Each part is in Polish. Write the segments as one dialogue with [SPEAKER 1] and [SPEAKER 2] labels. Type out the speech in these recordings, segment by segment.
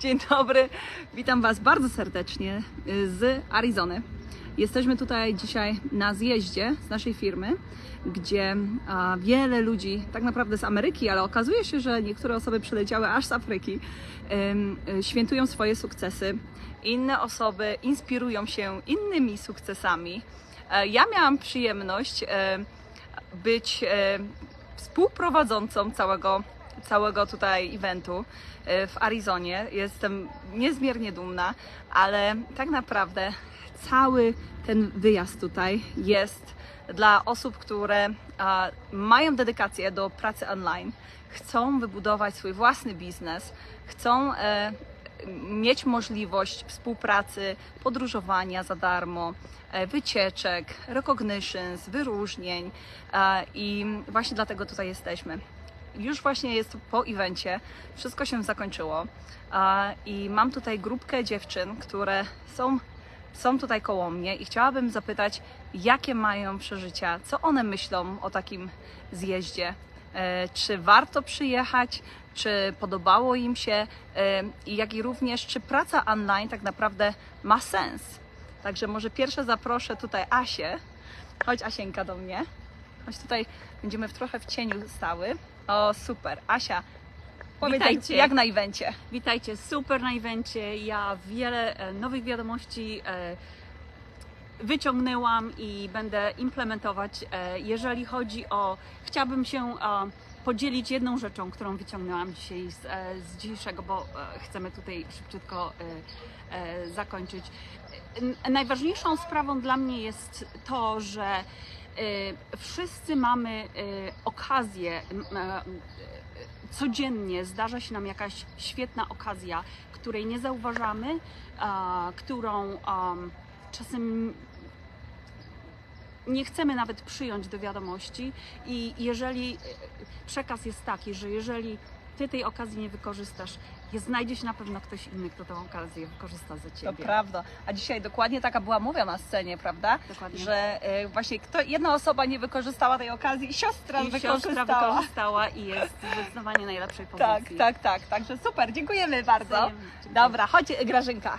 [SPEAKER 1] Dzień dobry, witam Was bardzo serdecznie z Arizony. Jesteśmy tutaj dzisiaj na zjeździe z naszej firmy, gdzie wiele ludzi, tak naprawdę z Ameryki, ale okazuje się, że niektóre osoby przyleciały aż z Afryki, e, świętują swoje sukcesy. Inne osoby inspirują się innymi sukcesami. E, Ja miałam przyjemność e, być e, współprowadzącą całego, całego tutaj eventu e, w Arizonie. Jestem niezmiernie dumna, ale tak naprawdę cały ten wyjazd tutaj jest dla osób, które mają dedykację do pracy online, chcą wybudować swój własny biznes, chcą e, mieć możliwość współpracy, podróżowania za darmo, e, wycieczek, recognitions, wyróżnień i właśnie dlatego tutaj jesteśmy. Już właśnie jest po evencie, wszystko się zakończyło i mam tutaj grupkę dziewczyn, które są, są tutaj koło mnie i chciałabym zapytać, jakie mają przeżycia, co one myślą o takim zjeździe, E, czy warto przyjechać, czy podobało im się, e, jak i również, czy praca online tak naprawdę ma sens. Także może pierwsze zaproszę tutaj Asię. Chodź Asieńka do mnie. Chodź tutaj, będziemy w trochę w cieniu stały. O, super. Asia, powiedz
[SPEAKER 2] Witajcie.
[SPEAKER 1] jak na evencie.
[SPEAKER 2] Witajcie, super na evencie. Ja wiele e, nowych wiadomości e, wyciągnęłam i będę implementować. E, jeżeli chodzi o, chciałabym się podzielić jedną rzeczą, którą wyciągnęłam dzisiaj z, z dzisiejszego, bo chcemy tutaj szybciutko zakończyć. Najważniejszą sprawą dla mnie jest to, że wszyscy mamy e, okazję e, codziennie zdarza się nam jakaś świetna okazja, której nie zauważamy, którą czasem nie chcemy nawet przyjąć do wiadomości. I jeżeli przekaz jest taki, że jeżeli ty tej okazji nie wykorzystasz, jest, znajdzie się na pewno ktoś inny, kto tę okazję wykorzysta za
[SPEAKER 1] To
[SPEAKER 2] ciebie.
[SPEAKER 1] prawda. A dzisiaj dokładnie taka była mowa na scenie, prawda?
[SPEAKER 2] Dokładnie.
[SPEAKER 1] Że e, właśnie kto, jedna osoba nie wykorzystała tej okazji, siostra
[SPEAKER 2] I siostra
[SPEAKER 1] wykorzystała.
[SPEAKER 2] wykorzystała i jest zdecydowanie najlepszej
[SPEAKER 1] Tak,
[SPEAKER 2] pozycji.
[SPEAKER 1] tak, tak. Także super, dziękujemy bardzo.
[SPEAKER 2] Dziękuję.
[SPEAKER 1] Dobra, chodź Grażynka.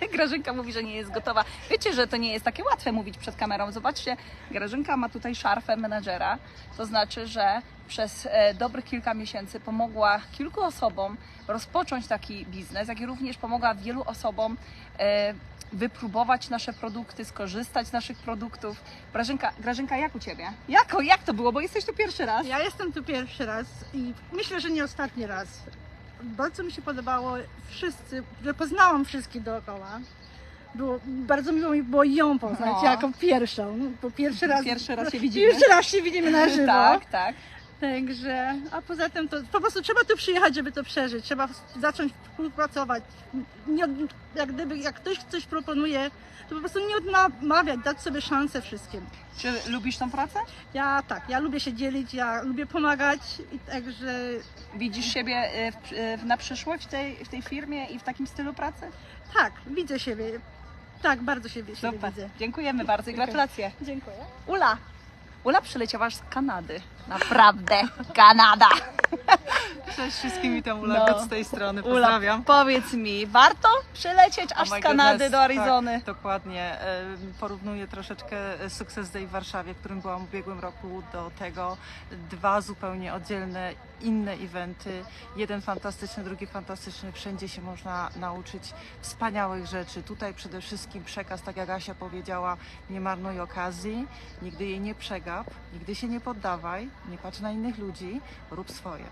[SPEAKER 1] Grażynka mówi, że nie jest gotowa. Wiecie, że to nie jest takie łatwe mówić przed kamerą. Zobaczcie, Grażynka ma tutaj szarfę menedżera. To znaczy, że przez e, dobrych kilka miesięcy pomogła kilku osobom rozpocząć taki biznes, jak i również pomogła wielu osobom e, wypróbować nasze produkty, skorzystać z naszych produktów. Grażynka, Grażynka jak u Ciebie? Jako, jak to było? Bo jesteś tu pierwszy raz.
[SPEAKER 3] Ja jestem tu pierwszy raz i myślę, że nie ostatni raz. Bardzo mi się podobało wszyscy, że poznałam wszystkich dookoła. Było, bardzo miło mi było ją poznać
[SPEAKER 1] No.
[SPEAKER 3] jako pierwszą, bo pierwszy raz,
[SPEAKER 1] Pierwszy raz się widzimy.
[SPEAKER 3] Pierwszy raz się widzimy na żywo.
[SPEAKER 1] Tak, tak.
[SPEAKER 3] Także, a poza tym to po prostu trzeba tu przyjechać, żeby to przeżyć. Trzeba zacząć współpracować. Nie, jak gdyby, jak ktoś coś proponuje, to po prostu nie odmawiać, dać sobie szansę wszystkim.
[SPEAKER 1] Czy lubisz tą pracę?
[SPEAKER 3] Ja tak, ja lubię się dzielić, ja lubię pomagać i także
[SPEAKER 1] Widzisz siebie e, w, w- na przyszłość w tej, w tej firmie i w takim stylu pracy?
[SPEAKER 3] tak, widzę siebie. Tak, bardzo siebie, siebie
[SPEAKER 1] Super.
[SPEAKER 3] widzę.
[SPEAKER 1] Dziękujemy bardzo i gratulacje.
[SPEAKER 3] Dziękuję.
[SPEAKER 1] Ula, Ula przyleciała z Kanady. Naprawdę, Kanada.
[SPEAKER 4] Cześć wszystkim, witam Ula
[SPEAKER 1] No.
[SPEAKER 4] Z tej strony,
[SPEAKER 1] Ula,
[SPEAKER 4] pozdrawiam.
[SPEAKER 1] powiedz mi, warto przylecieć aż
[SPEAKER 4] Oh
[SPEAKER 1] z Kanady
[SPEAKER 4] goodness,
[SPEAKER 1] do Arizony?
[SPEAKER 4] Tak, dokładnie. Porównuję troszeczkę e, Success Day w Warszawie, w którym byłam w ubiegłym roku, do tego dwa zupełnie oddzielne, inne eventy. Jeden fantastyczny, drugi fantastyczny. Wszędzie się można nauczyć wspaniałych rzeczy. Tutaj przede wszystkim przekaz, tak jak Asia powiedziała, nie marnuj okazji, nigdy jej nie przegap, nigdy się nie poddawaj, nie patrz na innych ludzi, rób swoje.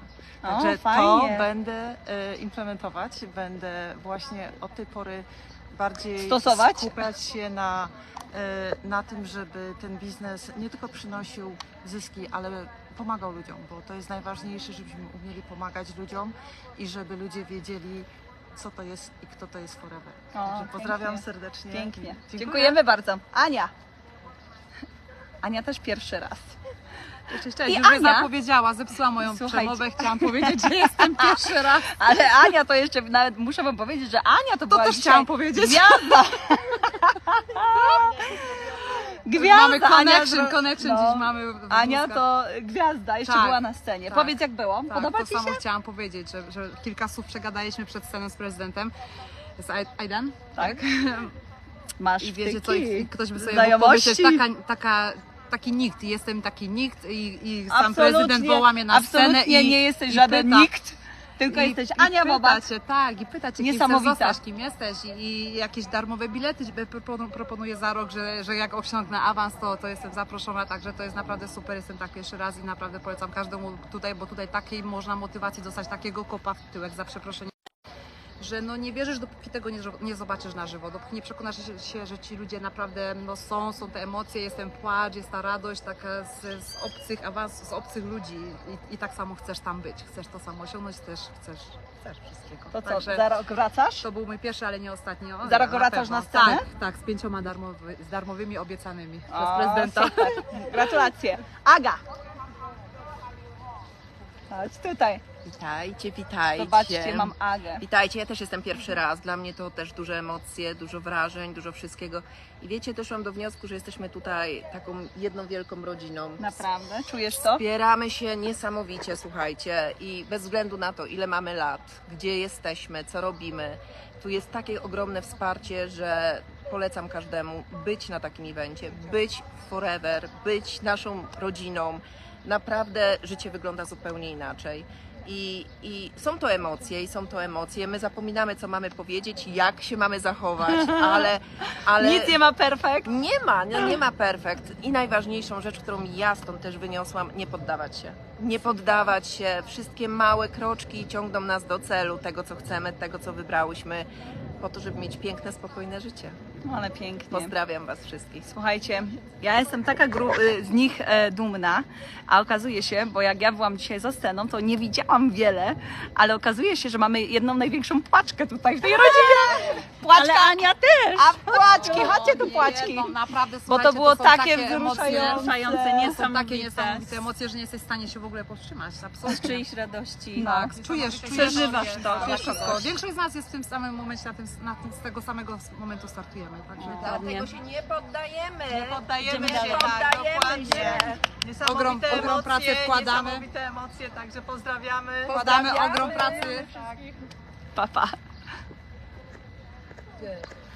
[SPEAKER 1] O,
[SPEAKER 4] Także to
[SPEAKER 1] fajnie.
[SPEAKER 4] będę e, implementować, będę właśnie od tej pory bardziej
[SPEAKER 1] Stosować?
[SPEAKER 4] skupiać się na, e, na tym, żeby ten biznes nie tylko przynosił zyski, ale pomagał ludziom, bo to jest najważniejsze, żebyśmy umieli pomagać ludziom i żeby ludzie wiedzieli, co to jest i kto to jest Forever.
[SPEAKER 1] O,
[SPEAKER 4] Także pozdrawiam
[SPEAKER 1] pięknie.
[SPEAKER 4] serdecznie.
[SPEAKER 1] Pięknie.
[SPEAKER 4] Dziękuję.
[SPEAKER 1] Dziękujemy bardzo. Ania. Ania też pierwszy raz.
[SPEAKER 5] Cześć, cześć,
[SPEAKER 1] I
[SPEAKER 5] już
[SPEAKER 1] Ania?
[SPEAKER 5] zapowiedziała, zepsuła moją
[SPEAKER 1] Słuchajcie.
[SPEAKER 5] przemowę, chciałam powiedzieć, że jestem pierwszy raz.
[SPEAKER 1] Ale Ania to jeszcze, nawet muszę wam powiedzieć, że Ania to,
[SPEAKER 5] To
[SPEAKER 1] była
[SPEAKER 5] też chciałam powiedzieć.
[SPEAKER 1] gwiazda. Gwiazda,
[SPEAKER 5] mamy
[SPEAKER 1] Ania
[SPEAKER 5] connection,
[SPEAKER 1] zro-
[SPEAKER 5] connection
[SPEAKER 1] no.
[SPEAKER 5] dziś mamy.
[SPEAKER 1] Ania to gwiazda, jeszcze
[SPEAKER 5] Tak,
[SPEAKER 1] była na scenie.
[SPEAKER 5] tak.
[SPEAKER 1] Powiedz jak było,
[SPEAKER 5] Tak,
[SPEAKER 1] podoba
[SPEAKER 5] to
[SPEAKER 1] Ci się?
[SPEAKER 5] samo chciałam powiedzieć, że, że kilka słów przegadaliśmy przed sceną z prezydentem. Z Ai- Aidan?
[SPEAKER 1] Tak. Masz
[SPEAKER 5] I wiecie co, ktoś by sobie mógł taka, taka, taki nikt, jestem taki nikt i, i sam
[SPEAKER 1] Absolutnie-
[SPEAKER 5] prezydent woła mnie na scenę
[SPEAKER 1] Absolutnie
[SPEAKER 5] i
[SPEAKER 1] nie jesteś
[SPEAKER 5] i
[SPEAKER 1] żaden
[SPEAKER 5] pyta.
[SPEAKER 1] nikt, tylko
[SPEAKER 5] I-
[SPEAKER 1] jesteś Ania Moba.
[SPEAKER 5] Cię, tak, i pyta cię, kim chcesz zostać, kim jesteś i, i jakieś darmowe bilety proponuję za rok, że, że jak osiągnę awans, to, to jestem zaproszona, także to jest naprawdę super, jestem tak pierwszy raz i naprawdę polecam każdemu tutaj, bo tutaj takiej można motywacji dostać, takiego kopa w tyłek za przeproszenie że no nie wierzysz, dopóki tego nie, nie zobaczysz na żywo, dopóki nie przekonasz się, że ci ludzie naprawdę no, są, są te emocje, jest ten płacz, jest ta radość taka z, z obcych awans, z obcych ludzi I, i tak samo chcesz tam być, chcesz to samo osiągnąć, też chcesz, chcesz wszystkiego.
[SPEAKER 1] To co,
[SPEAKER 5] Także
[SPEAKER 1] za rok wracasz?
[SPEAKER 5] to był mój pierwszy, ale nie ostatni. O,
[SPEAKER 1] Za rok
[SPEAKER 5] na
[SPEAKER 1] wracasz
[SPEAKER 5] pewno.
[SPEAKER 1] na scenę?
[SPEAKER 5] Tak, tak, z pięcioma darmowy, z darmowymi obiecanymi
[SPEAKER 1] O,
[SPEAKER 5] przez prezydenta.
[SPEAKER 1] Super. Gratulacje. Aga! Chodź tutaj.
[SPEAKER 6] Witajcie, witajcie.
[SPEAKER 1] Zobaczcie, mam Agę.
[SPEAKER 6] Witajcie, ja też jestem pierwszy raz. Dla mnie to też duże emocje, dużo wrażeń, dużo wszystkiego. I wiecie, doszłam do wniosku, że jesteśmy tutaj taką jedną wielką rodziną.
[SPEAKER 1] Naprawdę? Czujesz to?
[SPEAKER 6] Wspieramy się niesamowicie, słuchajcie, i bez względu na to, ile mamy lat, gdzie jesteśmy, co robimy, tu jest takie ogromne wsparcie, że polecam każdemu być na takim evencie, być forever, być naszą rodziną. Naprawdę życie wygląda zupełnie inaczej. I, I są to emocje, i są to emocje. My zapominamy, co mamy powiedzieć, jak się mamy zachować, ale. ale...
[SPEAKER 1] Nic nie ma perfekt.
[SPEAKER 6] Nie ma, no nie ma perfekt. I najważniejszą rzecz, którą ja stąd też wyniosłam, nie poddawać się. Nie poddawać się. Wszystkie małe kroczki ciągną nas do celu, tego co chcemy, tego co wybrałyśmy, po to, żeby mieć piękne, spokojne życie.
[SPEAKER 1] Ale pięknie.
[SPEAKER 6] Pozdrawiam Was wszystkich.
[SPEAKER 1] Słuchajcie, ja jestem taka y, z nich e, dumna, a okazuje się, bo jak ja byłam dzisiaj za sceną, to nie widziałam wiele, ale okazuje się, że mamy jedną największą płaczkę tutaj w tej rodzinie. Płaczka Ania też. A płaczki, chodźcie tu płaczki.
[SPEAKER 5] Nie, no, naprawdę,
[SPEAKER 1] Bo to było
[SPEAKER 5] są
[SPEAKER 1] takie
[SPEAKER 5] emocje,
[SPEAKER 1] wzruszające.
[SPEAKER 5] To są takie
[SPEAKER 2] niesamowite.
[SPEAKER 5] niesamowite emocje, że nie jesteś w stanie się w ogóle powstrzymać.
[SPEAKER 2] Z
[SPEAKER 5] Absolutnie.
[SPEAKER 2] czyichś radości.
[SPEAKER 5] Tak, czujesz, czujesz
[SPEAKER 2] Przeżywasz to.
[SPEAKER 5] Czujesz wszystko. Większość z nas jest w tym samym momencie, na tym, na tym, z tego samego momentu startujemy. Także
[SPEAKER 6] Dlatego się nie poddajemy.
[SPEAKER 4] Nie poddajemy
[SPEAKER 6] Idziemy
[SPEAKER 4] się, tak,
[SPEAKER 6] Poddajemy
[SPEAKER 4] dokładnie.
[SPEAKER 6] się.
[SPEAKER 4] Niesamowite
[SPEAKER 5] Ogrom- ogrom
[SPEAKER 4] emocje,
[SPEAKER 5] pracy wkładamy.
[SPEAKER 4] Niesamowite emocje, także pozdrawiamy.
[SPEAKER 5] wkładamy ogrom pracy.
[SPEAKER 1] Papa. Pa. Good.